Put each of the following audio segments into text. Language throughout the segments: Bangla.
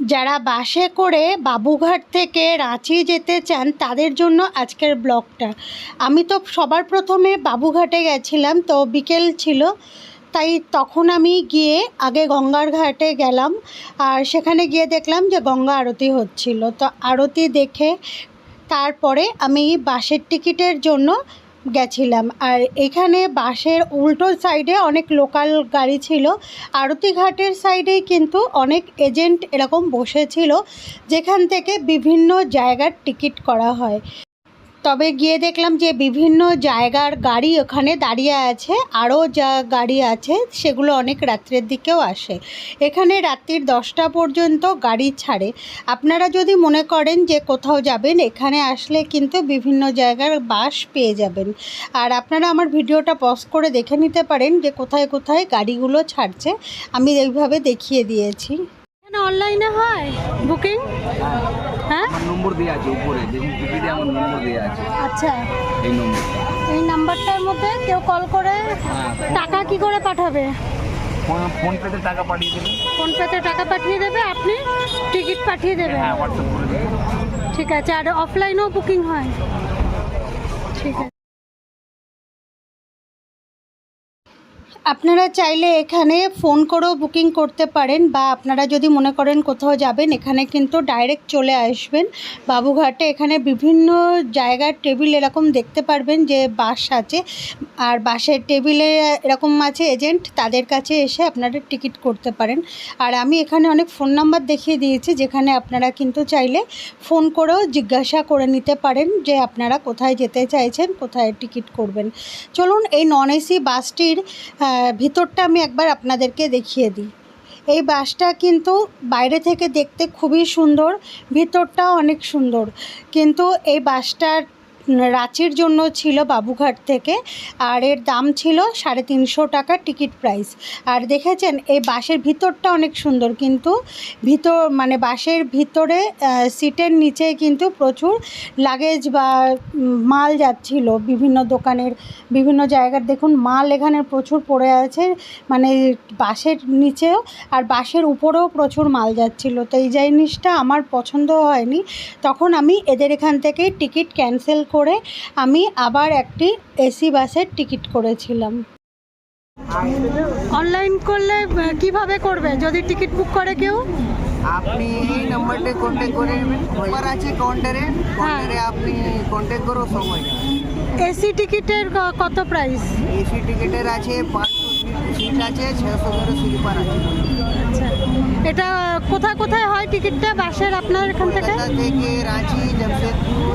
যারা বাসে করে বাবুঘাট থেকে রাঁচি যেতে চান, তাদের জন্য আজকের ব্লগটা। আমি তো সবার প্রথমে বাবুঘাটে গেছিলাম, তো বিকেল ছিল, তাই তখন আমি গিয়ে আগে গঙ্গার ঘাটে গেলাম, আর সেখানে গিয়ে দেখলাম যে গঙ্গা আরতি হচ্ছিল। তো আরতি দেখে তারপরে আমি বাসের টিকিটের জন্য গেছিলাম। আর এখানে বাসের উল্টো সাইডে অনেক লোকাল গাড়ি ছিল। আরতি ঘাটের সাইডেই কিন্তু অনেক এজেন্ট এরকম বসেছিল, যেখান থেকে বিভিন্ন জায়গার টিকিট করা হয়। তবে গিয়ে দেখলাম যে বিভিন্ন জায়গার গাড়ি ওখানে দাঁড়িয়ে আছে, আরও যা গাড়ি আছে সেগুলো অনেক রাত্রের দিকেও আসে। এখানে রাত্রির দশটা পর্যন্ত গাড়ি ছাড়ে। আপনারা যদি মনে করেন যে কোথাও যাবেন, এখানে আসলে কিন্তু বিভিন্ন জায়গার বাস পেয়ে যাবেন। আর আপনারা আমার ভিডিওটা পজ করে দেখে নিতে পারেন যে কোথায় কোথায় গাড়িগুলো ছাড়ছে। আমি এইভাবে দেখিয়ে দিয়েছি। এখানে অনলাইনে হয়? বুকিং হ্যাঁ? আমার নম্বর দেওয়া আছে উপরে দেখুন টিকিটে আমার নম্বর দেওয়া আছে। আচ্ছা। এই এই নাম্বারটার মধ্যে কেউ কল করে হ্যাঁ। টাকা কি করে পাঠাবে? ফোন- ফোন পেতে টাকা পাঠিয়ে ফোনপেতে টাকা পাঠিয়ে দেবে আপনি টিকিট পাঠিয়ে দেবেন হ্যাঁ হোয়াটসঅ্যাপ করে দেবেন ঠিক আছে আর অফলাইনেও বুকিং হয়। ঠিক আছে। আপনারা চাইলে এখানে ফোন করেও বুকিং করতে পারেন বা আপনারা যদি মনে করেন কোথাও যাবেন, এখানে কিন্তু ডাইরেক্ট চলে আসবেন। বাবুঘাটে এখানে বিভিন্ন জায়গার টেবিল এরকম দেখতে পারবেন যে বাস আছে। আর বাসের টেবিলে এরকম আছে এজেন্ট, তাদের কাছে এসে আপনারা টিকিট করতে পারেন। আর আমি এখানে অনেক ফোন নাম্বার দেখিয়ে দিয়েছি, যেখানে আপনারা কিন্তু চাইলে ফোন করেও জিজ্ঞাসা করে নিতে পারেন যে আপনারা কোথায় যেতে চাইছেন, কোথায় টিকিট করবেন। চলুন এই নন এসি বাসটির ভিতরটা আমি একবার আপনাদেরকে দেখিয়ে দিই। এই বাসটা কিন্তু বাইরে থেকে দেখতে খুবই সুন্দর ভিতরটা অনেক সুন্দর। কিন্তু এই বাসটার রাঁচির জন্য ছিল বাবুঘাট থেকে, আর এর দাম ছিল সাড়ে তিনশো টাকা টিকিট প্রাইস। আর দেখেছেন, এই বাসের ভিতরটা অনেক সুন্দর, কিন্তু ভিতর মানে বাসের ভিতরে সিটের নিচে কিন্তু প্রচুর লাগেজ বা মাল যাচ্ছিল। বিভিন্ন দোকানের, বিভিন্ন জায়গার, দেখুন, মাল এখানে প্রচুর পড়ে আছে মানে বাসের নিচেও, আর বাসের উপরেও প্রচুর মাল যাচ্ছিল। তো এই জিনিসটা আমার পছন্দ হয়নি। তখন আমি এদের এখান থেকে টিকিট ক্যান্সেল করে আমি আবার একটি এসি বাসের টিকিট করেছিলাম। অনলাইন করলে কীভাবে করবে? যদি টিকিট বুক করে কেউ? আপনি এই নাম্বারটা কন্ট্যাক্ট করে নেবেন। নাম্বার আছে কাউন্টারে কাউন্টারে আপনি কন্ট্যাক্ট করো সময় এসি টিকিটের কত প্রাইস এসি টিকিটের আছে পাঁচশো সিট আছে ছশো করে স্লিপার আছে। আচ্ছা। এটা কোথায় কোথায় হয় টিকিটটা? বাসের আপনার এখান থেকে? রাঁচি জামশেদপুর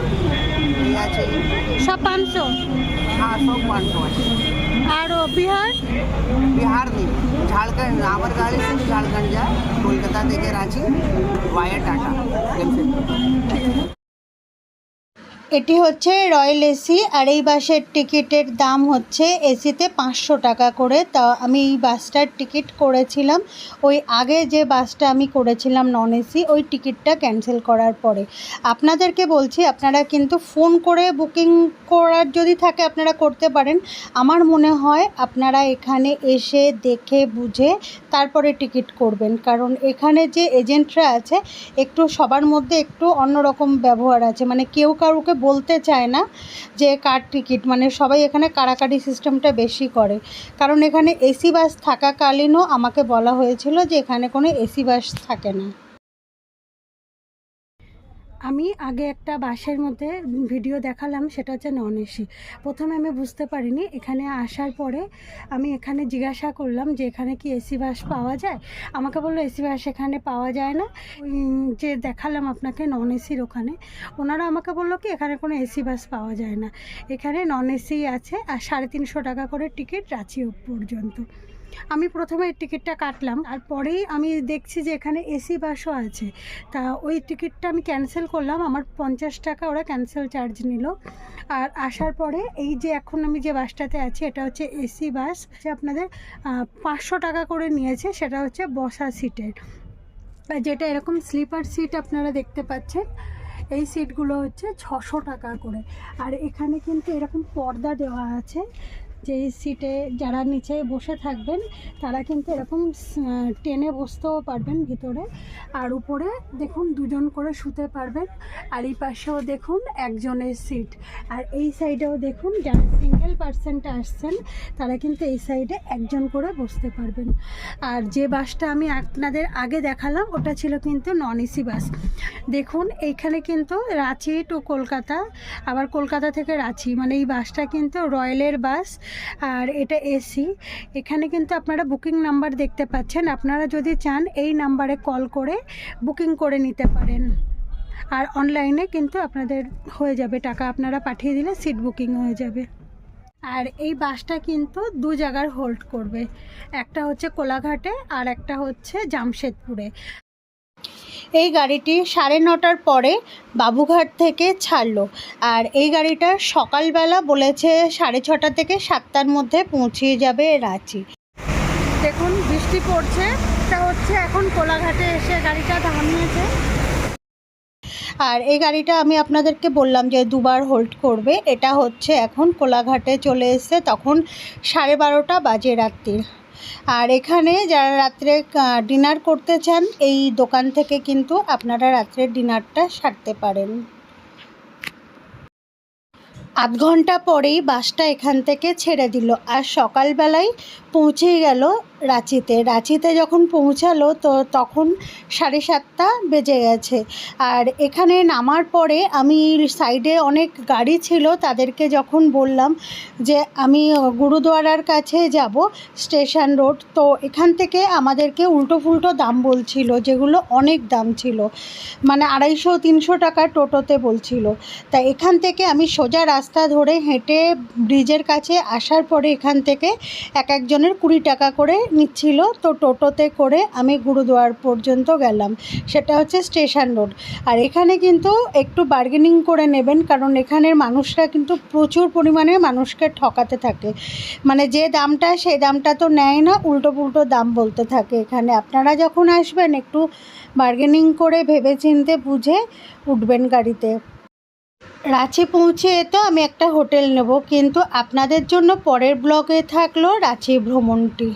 সব পাঁচশো? হ্যাঁ সব পাঁচশো আছে। আর বিহার? বিহার নেই। ঝাড়খণ্ড আমার গাড়ি শুধু ঝাড়খণ্ড যায়। কলকাতা থেকে রাঁচি ওয়ায়া টাটা জামশেদপুর। এটি হচ্ছে রয়্যাল এসি আর এই বাসের টিকিটের দাম হচ্ছে এসিতে পাঁচশো টাকা করে। তা আমি এই বাসটার টিকিট করেছিলাম। ওই আগে যে বাসটা আমি করেছিলাম নন এসি, ওই টিকিটটা ক্যান্সেল করার পরে। আপনাদেরকে বলছি, আপনারা কিন্তু ফোন করে বুকিং করার যদি থাকে আপনারা করতে পারেন। আমার মনে হয় আপনারা এখানে এসে দেখে বুঝে তারপরে টিকিট করবেন। কারণ এখানে যে এজেন্টরা আছে, একটু সবার মধ্যে একটু অন্যরকম ব্যবহার আছে। মানে কেউ কারুকে বলতে চায় না যে কার টিকিট মানে সবাই এখানে কাড়াকাড়ি সিস্টেমটা বেশি করে। কারণ এখানে এসি বাস থাকাকালীনও আমাকে বলা হয়েছিল যে এখানে কোনো এসি বাস থাকে না। আমি আগে একটা বাসের মধ্যে ভিডিও দেখালাম, সেটা হচ্ছে নন এসি প্রথমে আমি বুঝতে পারিনি, এখানে আসার পরে আমি এখানে জিজ্ঞাসা করলাম যে এখানে কি এসি বাস পাওয়া যায়? আমাকে বলল, এসি বাস এখানে পাওয়া যায় না। যে দেখালাম আপনাকে নন এসির ওখানে, ওনারা আমাকে বলল কি, এখানে কোনো এসি বাস পাওয়া যায় না। এখানে নন এসি আছে, আর সাড়ে তিনশো টাকা করে টিকিট রাঁচি পর্যন্ত। আমি প্রথমে টিকিটটা কাটলাম আর পরেই আমি দেখছি যে এখানে এসি বাসও আছে। তা ওই টিকিটটা আমি ক্যান্সেল করলাম, আমার পঞ্চাশ টাকা ওরা ক্যান্সেল চার্জ নিল। আর আসার পরে এই যে এখন আমি যে বাসটাতে আছি, এটা হচ্ছে এসি বাস, যে আপনাদের পাঁচশো টাকা করে নিয়েছে, সেটা হচ্ছে বসা সিটের। যেটা এরকম স্লিপার সিট আপনারা দেখতে পাচ্ছেন, এই সিটগুলো হচ্ছে ছশো টাকা করে। আর এখানে কিন্তু এরকম পর্দা দেওয়া আছে যে সিটে যারা নিচে বসে থাকবেন, তারা কিন্তু এরকম টেনে বসতেও পারবেন ভিতরে। আর উপরে দেখুন দুজন করে শুতে পারবেন। আর এই পাশেও দেখুন একজনের সিট আর এই সাইডেও দেখুন যারা সিঙ্গেল পার্সেন্টে আসছেন, তারা কিন্তু এই সাইডে একজন করে বসতে পারবেন। আর যে বাসটা আমি আপনাদের আগে দেখালাম, ওটা ছিল কিন্তু নন এসি বাস। দেখুন এইখানে কিন্তু রাঁচি টু কলকাতা, আবার কলকাতা থেকে রাঁচি। মানে এই বাসটা কিন্তু রয়্যালের বাস আর এটা এসি এখানে কিন্তু আপনারা বুকিং নাম্বার দেখতে পাচ্ছেন। আপনারা যদি চান, এই নাম্বারে কল করে বুকিং করে নিতে পারেন। আর অনলাইনে কিন্তু আপনাদের হয়ে যাবে টাকা। আপনারা পাঠিয়ে দিলে সিট বুকিং হয়ে যাবে। আর এই বাসটা কিন্তু দু জায়গার হোল্ড করবে। একটা হচ্ছে কোলাঘাটে আর একটা হচ্ছে জামশেদপুরে। এই গাড়িটি সাড়ে নটার পরে বাবুঘাট থেকে ছাড়লো। আর এই গাড়িটা সকালবেলা বলেছে সাড়ে ছটা থেকে সাতটার মধ্যে পৌঁছিয়ে যাবে রাঁচি। দেখুন, বৃষ্টি পড়ছে। এটা হচ্ছে এখন কোলাঘাটে এসে গাড়িটা থামিয়েছে। আর এই গাড়িটা আমি আপনাদেরকে বললাম যে দুবার হোল্ড করবে। এটা হচ্ছে এখন কোলাঘাটে চলে এসছে, তখন সাড়ে বারোটা বাজে রাত্রির। আর এখানে যারা রাত্রে ডিনার করতে চান, এই দোকান থেকে কিন্তু আপনারা রাত্রের ডিনারটা সারতে পারেন। আধ ঘণ্টা পরেই বাসটা এখান থেকে ছেড়ে দিল। আর সকালবেলায় পৌঁছে গেল রাঁচিতে। রাঁচিতে যখন পৌঁছালো তো তখন সাড়ে সাতটা বেজে গেছে। আর এখানে নামার পরে আমি সাইডে অনেক গাড়ি ছিল, তাদেরকে যখন বললাম যে, আমি গুরুদুয়ারার কাছে যাব, স্টেশন রোড। তো এখান থেকে আমাদেরকে উল্টো ফুলটো দাম বলছিল, যেগুলো অনেক দাম ছিল। মানে আড়াইশো, তিনশো টাকা টোটোতে বলছিল। তা এখান থেকে আমি সোজা রাস্তা ধরে হেঁটে ব্রিজের কাছে আসার পরে এখান থেকে এক একজনের কুড়ি টাকা করে নিচ্ছিল। তো টোটোতে করে আমি গুরুদুয়ার পর্যন্ত গেলাম। সেটা হচ্ছে স্টেশন রোড। আর এখানে কিন্তু একটু বার্গেনিং করে নেবেন, কারণ এখানের মানুষরা কিন্তু প্রচুর পরিমাণে মানুষকে ঠকাতে থাকে। মানে যে দামটা, সেই দামটা তো নেয় না উল্টো পুল্টো দাম বলতে থাকে এখানে। আপনারা যখন আসবেন, একটু বার্গেনিং করে ভেবে চিনতে বুঝে উঠবেন গাড়িতে। রাঁচি পৌঁছে তো আমি একটা হোটেল নেব, কিন্তু আপনাদের জন্য পরের ব্লগে থাকল রাঁচি ভ্রমণটি।